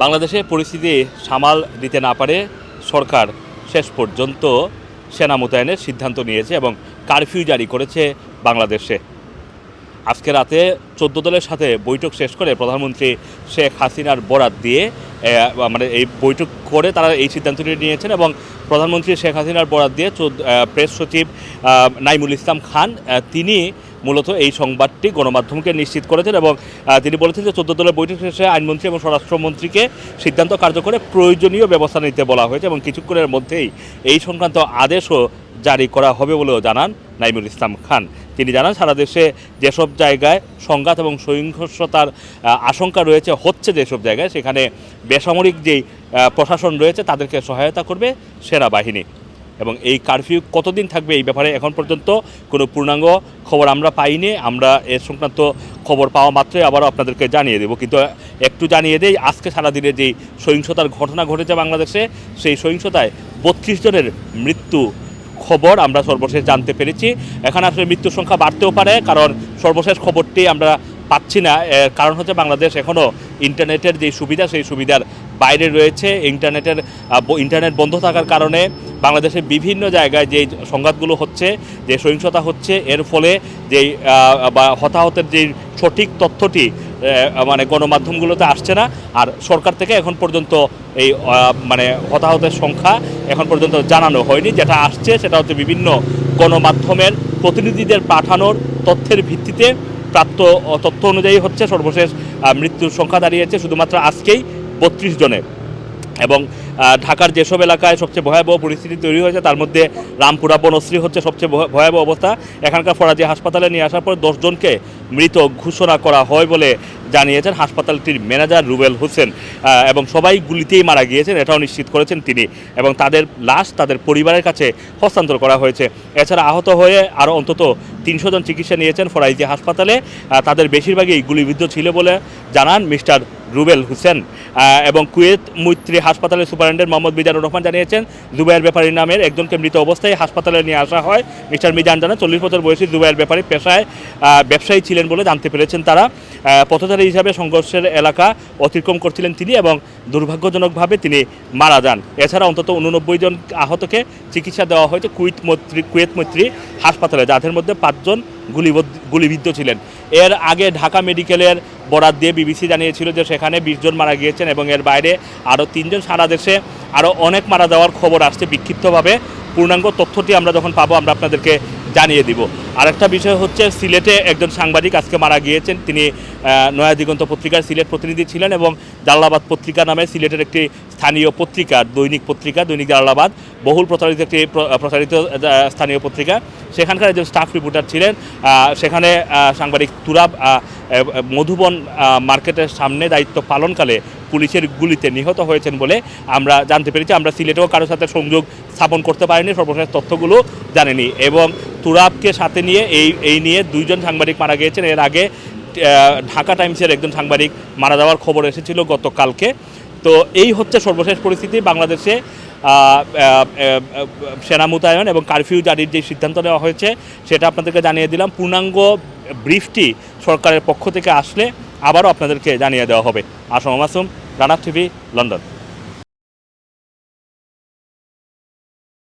বাংলাদেশে পরিস্থিতি সামাল দিতে না পারে সরকার শেষ পর্যন্ত সেনা মোতায়েনের সিদ্ধান্ত নিয়েছে এবং কারফিউ জারি করেছে বাংলাদেশে। আজকে রাতে চোদ্দ দলের সাথে বৈঠক শেষ করে প্রধানমন্ত্রী শেখ হাসিনার বরাত দিয়ে মানে এই বৈঠক করে তারা এই সিদ্ধান্তটি নিয়েছেন এবং প্রধানমন্ত্রী শেখ হাসিনার বরাত দিয়ে চোদ্দ- প্রেস সচিব নাইমুল ইসলাম খান তিনি মূলত এই সংবাদটি গণমাধ্যমকে নিশ্চিত করেছেন এবং তিনি বলেছেন যে চোদ্দ দলের বৈঠক শেষে আইনমন্ত্রী এবং স্বরাষ্ট্রমন্ত্রীকে সিদ্ধান্ত কার্যকরে প্রয়োজনীয় ব্যবস্থা নিতে বলা হয়েছে এবং কিছুক্ষণের মধ্যেই এই সংক্রান্ত আদেশও জারি করা হবে বলেও জানান নাইমুল ইসলাম খান। তিনি জানান, সারা দেশে যেসব জায়গায় সংঘাত এবং সহিংসতার আশঙ্কা রয়েছে, হচ্ছে যেসব জায়গায়, সেখানে বেসামরিক যেই প্রশাসন রয়েছে, তাদেরকে সহায়তা করবে সেনাবাহিনী। এবং এই কারফিউ কতদিন থাকবে এই ব্যাপারে এখন পর্যন্ত কোনো পূর্ণাঙ্গ খবর আমরা পাইনি। আমরা এর সংক্রান্ত খবর পাওয়া মাত্রই আবারও আপনাদেরকে জানিয়ে দেব। কিন্তু একটু জানিয়ে দেই, আজকে সারাদিনের যেই সহিংসতার ঘটনা ঘটেছে বাংলাদেশে, সেই সহিংসতায় বত্রিশ জনের মৃত্যু খবর আমরা সর্বশেষ জানতে পেরেছি। এখানে আসলে মৃত্যুর সংখ্যা বাড়তেও পারে, কারণ সর্বশেষ খবরটি আমরা পাচ্ছি না। কারণ হচ্ছে বাংলাদেশ এখনও ইন্টারনেটের যে সুবিধা, সেই সুবিধার বাইরে রয়েছে ইন্টারনেটের ইন্টারনেট বন্ধ থাকার কারণে বাংলাদেশের বিভিন্ন জায়গায় যে সংঘাতগুলো হচ্ছে যে সহিংসতা হচ্ছে এর ফলে আহ, বা হতাহতের যে সঠিক তথ্যটি মানে গণমাধ্যমগুলোতে আসছে না আর সরকার থেকে এখন পর্যন্ত এই মানে হতাহতের সংখ্যা এখন পর্যন্ত জানানো হয়নি। যেটা আসছে সেটা হচ্ছে বিভিন্ন গণমাধ্যমের প্রতিনিধিদের পাঠানোর তথ্যের ভিত্তিতে প্রাপ্ত তথ্য অনুযায়ী হচ্ছে সর্বশেষ মৃত্যুর সংখ্যা দাঁড়িয়েছে। শুধুমাত্র আজকেই বত্রিশ জনে। এবং ঢাকার যেসব এলাকায় সবচেয়ে ভয়াবহ পরিস্থিতি তৈরি হয়েছে, তার মধ্যে রামপুরা, বনশ্রী হচ্ছে সবচেয়ে ভয়- ভয়াবহ অবস্থা। এখানকার ফরাজি হাসপাতালে নিয়ে আসার পর দশজনকে মৃত ঘোষণা করা হয় বলে জানিয়েছেন হাসপাতালটির ম্যানেজার রুবেল হোসেন এবং সবাই গুলিতেই মারা গিয়েছেন এটাও নিশ্চিত করেছেন তিনি এবং তাদের লাশ তাদের পরিবারের কাছে হস্তান্তর করা হয়েছে। এছাড়া আহত হয়ে আরও অন্তত তিনশো জন চিকিৎসা নিয়েছেন ফরাইজি হাসপাতালে তাদের বেশিরভাগই গুলিবিদ্ধ ছিল বলে জানান মিস্টার রুবেল হোসেন এবং কুয়েত মৈত্রী হাসপাতালের সুপারিনটেন্ডেন্ট মোহাম্মদ মিজানুর রহমান জানিয়েছেন জুবাইর ব্যাপারী নামের একজনকে মৃত অবস্থায় হাসপাতালে নিয়ে আসা হয়। মিস্টার মিজান জানান চল্লিশ বছর বয়সী জুবাইর ব্যাপারী পেশায় ব্যবসায়ী ছিলেন বলে জানতে পেরেছেন তারা আহ, পথচারী হিসাবে সংঘর্ষের এলাকা অতিক্রম করছিলেন তিনি এবং দুর্ভাগ্যজনকভাবে তিনি মারা যান। এছাড়া অন্তত উননব্বই জন আহতকে চিকিৎসা দেওয়া হয়েছে কুয়েত মৈত্রী কুয়েত মৈত্রী হাসপাতালে, যাদের মধ্যে পাঁচজন গুলিবদ্ধ গুলিবিদ্ধ ছিলেন। এর আগে ঢাকা মেডিকেলের বরাত দিয়ে বিবিসি জানিয়েছিল যে সেখানে বিশ জন মারা গিয়েছেন এবং এর বাইরে আরও তিনজন সারা দেশে আরও অনেক মারা যাওয়ার খবর আসছে। বিক্ষিপ্তভাবে পূর্ণাঙ্গ তথ্যটি আমরা যখন পাবো, আমরা আপনাদেরকে জানিয়ে দিব। আরেকটা বিষয় হচ্ছে, সিলেটে একজন সাংবাদিক আজকে মারা গিয়েছেন। তিনি নয়া দিগন্ত পত্রিকার সিলেট প্রতিনিধি ছিলেন এবং জালালাবাদ পত্রিকা নামে সিলেটের একটি স্থানীয় পত্রিকা, দৈনিক পত্রিকা, দৈনিক জালালাবাদ, বহুল প্রচারিত একটি প্রচারিত স্থানীয় পত্রিকা। সেখানকার একজন স্টাফ রিপোর্টার ছিলেন। সেখানে সাংবাদিক তুরাব মধুবন মার্কেটের সামনে দায়িত্ব পালনকালে পুলিশের গুলিতে নিহত হয়েছেন বলে আমরা জানতে পেরেছি। আমরা সিলেটেও কারোর সাথে সংযোগ স্থাপন করতে পারিনি, সর্বশেষ তথ্যগুলো জানেনি। এবং তুরাবকে সাথে নিয়ে এই এই নিয়ে দুইজন সাংবাদিক মারা গিয়েছেন। এর আগে ঢাকা টাইমসের একজন সাংবাদিক মারা যাওয়ার খবর এসেছিল গতকালকে। তো এই হচ্ছে সর্বশেষ পরিস্থিতি। বাংলাদেশে সেনা মোতায়েন এবং কারফিউ জারির যে সিদ্ধান্ত নেওয়া হয়েছে, সেটা আপনাদেরকে জানিয়ে দিলাম। পূর্ণাঙ্গ ব্রিফটি সরকারের পক্ষ থেকে আসলে আবারও আপনাদেরকে জানিয়ে দেওয়া হবে। Assam Masum Rana TV London.